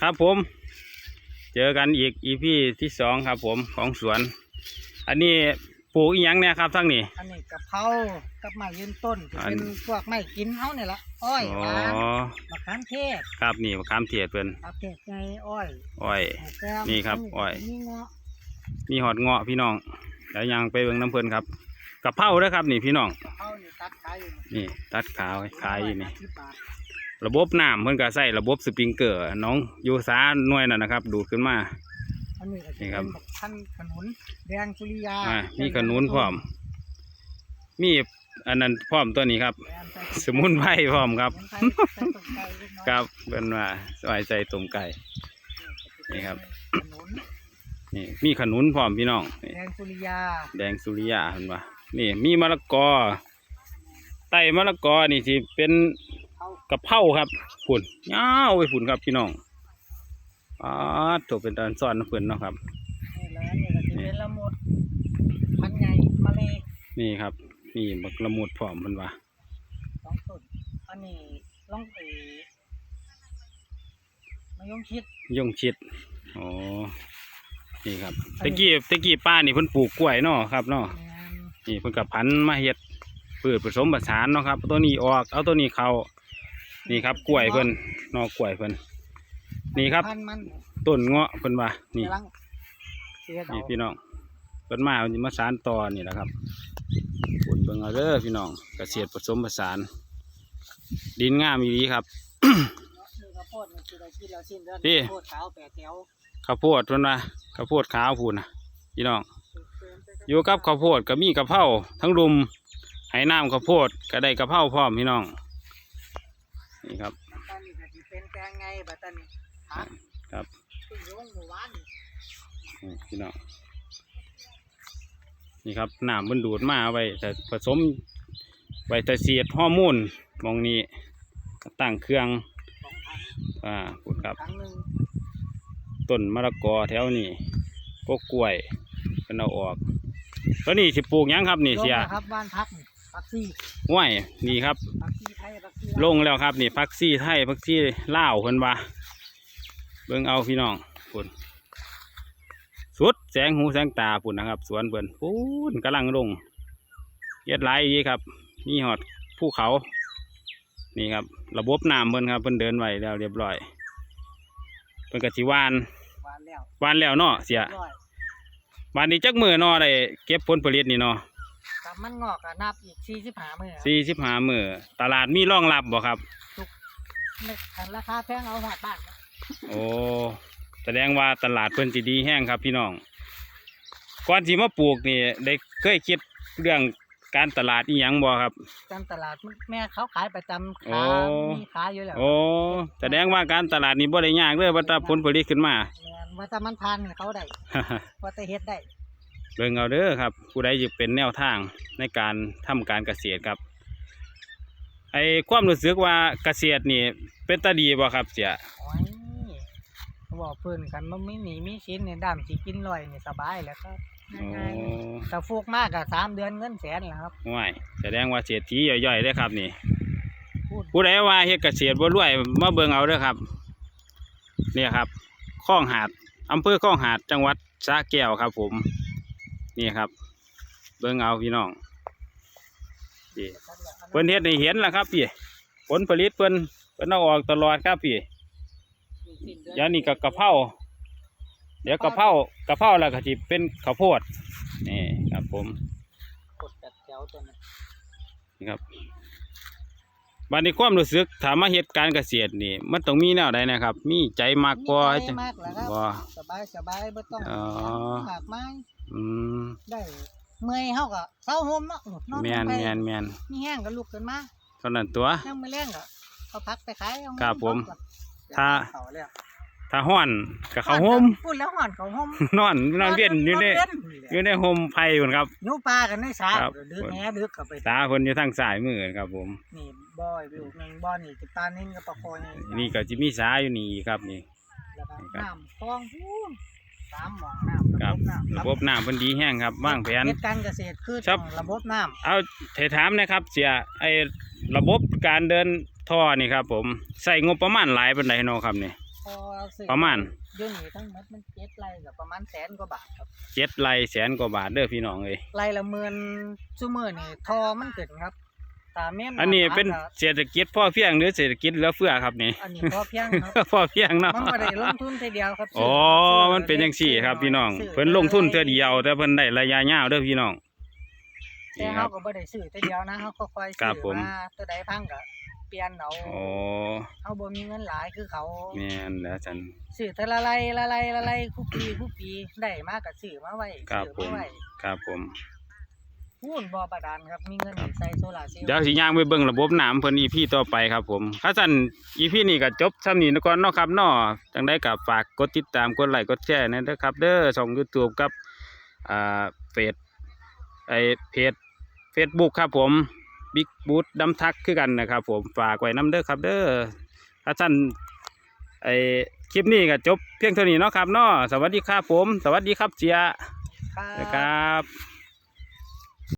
ครับผม เจอกันอีกอีพีที่สองครับผมของสวน อันนี้ปลูกอีหยังเนี่ยครับทั้งนี้ อันนี้กะเพรากับไม้ยืนต้นจะอันเป็นพวกไม้กินเฮาเนี่ยละอ้อยอ๋อ หวานมะขามเทศครับนี่มะขามเทียดเป็นมะเขือไงอ้อยอ้อยมะแก้วนี่ครับอ้อยมีเงาะมีหอดเงาะพี่น้องเดี๋ยวยังไปเบิ่งน้ำเพลินครับกะเพราเด้อครับ นี่พี่น้อง กะเพรานี่ตัดขายอยู่นี่ตัดขาวขายอยู่นี่สิบบาท ระบบน้ำเพิ่นก็ใส่ระบบสปริงเกอร์น้องอยู่สาหน่วยนั่นนะครับ ดูดขึ้นมา อันนี้ก็จะนี่ครัเป็บ นแบบพันธุ์ขนุนแดงสุริยาอ่ามีขนุนพร้อม มีอันนั้นพร้อมตัวนี้ครับ แดงใส่สมุนไพรพร้อมครับสมุนไพรใส่ต้มไก่เล็กน้อยครับเป็นว่าสบายใจตรงไก่ นี่ครับ ขนุนนี่มีขนุนพร้อมพี่น้องนี่แดงสุริยาแดงสุริยาเห็นปะนี่มีมะละกอไต้มะละกอนี่ที่เป็น เขากะเพราครับฝุ่นยาวไปฝุ่นครับพี่น้องอ่าถูกเป็นตอนซ่อนน้ำเพื่นเนาะครับนี่แล้วอันนี่ก็จะเป็นละมุดพันธุ์ใหญ่มะเลนี่ครับ นี่บักละมุดพร้อมมันว่าสองต้นอันนี้ล่องเอมะยงชิดย่งชิดอ๋อนี่ครับตะกี้ตะกี้ป้านี่เพิ่นปลูกกล้วยเนาะครับเนาะแมนนี่เพิ่นกับพันธุ์มาเฮ็ดพืชผสมผสานเนาะครับเอาตัวนี้ออกเอาตัวนี้เข้า นี่ครับกล้วยเพิ่นนอกกล้วยเพิ่นนี่ครับพันธุ์มันต้นเงาะเพิ่นว่านี่กำลังเสียดอนี่กพี่น้องเพิ่นมามันสิมาสานต่อนี่แหละครับผลเบิ่งเอาเด้อพี่น้องเกษตรผสมผสาน ดินงามอีหลีครับ นี่ข้าวโพดมันคืออะไรที่เราสิ้นเดือนพี่ ข้าวโพดขาวแปดแถวข้าวโพดเพิ่นว่าข้าวโพดขาวพูนนะพี่น้อง อยู่กับข้าวโพดก็มีกะเพราทั้งรุมให้น้ำข้าวโพดก็ได้กะเพราพร้อมพี่น้อง นี่ครับตอนนี้ก็สิเป็นแกงไงบัดตอนนี้ผักครับที่โยงหมู่บ้านนี่นี่พี่น้องนี่ครับน้ำมันดูดมาไว้แต่ผสมไว้แต่เสียดฮอร์โมนหมองนี้ตั้งเครื่องสองถังอ่าพูดครับถังหนึ่งต้นมะละกอแถวนี้ก็กล้วยเป็นเอาออกตัวนี้สิปลูกหยังครับนี่เสียลงนะครับบ้านพักนี่พักซี่ห้วยนี่ครับพัก ซี่ไทยพักซี่ลงแล้วครับนี่พักซี่ไทยพักซี่ลาวเพิ่นว่าเบิ่งเอาพี่น้องพุ่นสุดแสงหูแสงตาพุ่นนะครับ สวนเพิ่นพุ่นกำลังลงเย็ดหลายอีครับมีหอดภูเขา นี่ครับ ระบบน้ำเพิ่นครับเพิ่นเดินไว้แล้วเรียบร้อยเพิ่นกสิหวานหวานแล้วหวานแล้วเนาะเสียร้อยหวานนี้จักมือเนาะได้เก็บผลผลิตนี่เนาะ กับมันงอกก็นับอีกสี่สิบห้ามื้อครับสี่สิบห้ามือตลาดมีรองรับบ่ครับไม่คันราคาแพงเอาหอดบ้านนะโอ้แสดงว่าตลาดเพิ่นสิดีแห้งครับพี่น้องก่อนสิมาปลูกนี่ได้เคยคิดเรื่องการตลาดอีหยังบ่ครับ ตามตลาดมันแม่เขาขายประจำโอ้ขามีขายอยู่แล้วโอ้แสดงว่าการตลาดนี่บ่ได้ยากเลยว่าถ้าผลผลิตขึ้นมา แม่นว่าแต่มันพันเขาได้ ว่าแต่เฮ็ดได้ เบิ่งเอาเด้อครับ ผู้ใดจะเป็นแนวทางในการทำการเกษตรครับ ไอ้ความรู้สึกว่าเกษตรนี่เป็นตาดีบ่ครับเสียโอ้ยเขาบอกเพิ่นกันมันไม่หนีมีชิ้นเนี่ยดำสิกินลอยนี่สบายแล้วครับโอ้ง่ายๆแต่ฟูกมากอะสามเดือนเงินแสนแหละครับห่วยแสดงว่าเศรษฐีย่อยๆได้อครับนี่ พูดผู้ใดว่าเฮ็ดเกษตรบ่รวยมาเบิ่งเอาเด้อครับ เนี่ยครับคลองหาดอำเภอคลองหาดจังหวัดสระแก้วครับผม นี่ครับ เบิ่งเอาพี่น้องพี่เพิ่นเฮ็ดให้เห็นล่ะครับพี่ผลผลิตเพิ่นเพิ่นเอาออกตลอดครับพี่เดี๋ยวนี้ก็กะเพราเดี๋ยวกะเพรากะเพราแล้วก็สิเป็นข้าวโพดนี่ครับผมกดจัดแถวตัวนั้นนี่ครับ บัดนี้ความรู้สึกถามมาเหตุการณ์เกษตรนี่ มันต้องมีแนวใดนะครับ มีใจมากกว่ามีจัใจงมากแหละครับบ่ สบายสบายบ่ต้องอ๋อ หากไม้อืมได้เมื่อยเฮาก็เศร้าโฮมเนาะนอนแมนลงไปแมนแมนมีแห้งก็ลุกขึ้นมาเท่านั้นตัวยังไม่แรงก็เอาพักไปขายเอาเงินครับผมก่อนถ้าเขาแล้วถ้าห้อนกับเขาวห่มพูดแล้วห่อนเขาห่มนอนนอนเวียนอยู่ในเวีนอยู่ในห่มไผ่พุ่นครับหนูปลากันในสาครับดึกแหดึกเข้าไปตาเพิ่นอยู่ทางซ้ายมือครับผม นี่ บ่อยวิวหนึ่งบ่อนี่ติดตานิ่งกับปลาคอยนี่ก็จิมีสาอยู่นี่ครับนี่ แล้วก็ครับน้ำคลองพูนสามหมองน้ำครับน้ำระบบน้ำเพิ่นดีแห้งครับวางแผนเหตุการณ์เกษตรคือครัต้อบงระบบน้ำเอาเทถามนะครับเสียไอ้ระบบการเดินท่อนี่ครับ ผมใส่งบประมาณหลายปานใดเนาะครับนี่ พอซื้อประมาณ เดี๋ยวนี้ทั้งหมดมันเจ็ดไร่กับประมาณแสนกว่าบาทครับเจ็ดไร่แสนกว่าบาทเด้อพี่น้องเอ้ยไร่ละหมื่นซุมื้อนี่ทอมันขึ้นครับ ตามแม่นอันนี้เป็นก็เศรษฐกิจพ่อเพียงหรือเศรษฐกิจเหลือเฟือครับนี่อันนี้พอเพียงครับพ่อเพียงเนาะมันบ่ได้ลงทุนทีเดียวครับอ๋อมันเป็นจังซี่ครับพี่น้องซื้เพิ่นลงทุนเทื่อเดียว แต่เพิ่นได้ระยะยาวเด้อพี่น้องแต่นี่คเฮารับก็บ่ได้ซื้อทีเดียวนะเฮาก็ค่อยครัซื้บผมมาตัวใดพังก็เปลี่ยนเอาอ๋อเฮาบ่มีเงินหลายคือเขาแม่นแล้วจันซื้อแต่ละไรละไรละไรคู่ปีคู่ปีได้มาก็ซื้อมาไว้ครับซื้อผมมาไว้ครับผม พูนบ่บาดาลครับมีเงินใส่โซลาร์เซลล์เดี๋ยวสิย่างไปเบิ่งระบบน้ำเพิ่น EP ต่อไปครับผมถ้าสั่น EP นี้ก็จบซ้ำนี้ก่อนเนาะครับเนาะจังได้ก็ฝากกดติดตามกดไลค์กดแชร์นะเด้อครับ เด้อช่อง YouTube กับอ่าเฟซไอเพจ Facebook ครับผม Big Boot ดำทักคือกันนะครับผมฝากไว้นํเด้อครับ เด้อถ้าสั่นไอคลิปนี้ก็จบเพียงเท่านี้เนาะครับเนาะสวัสดีครับผม สวัสดีครับเจียครับนะครับ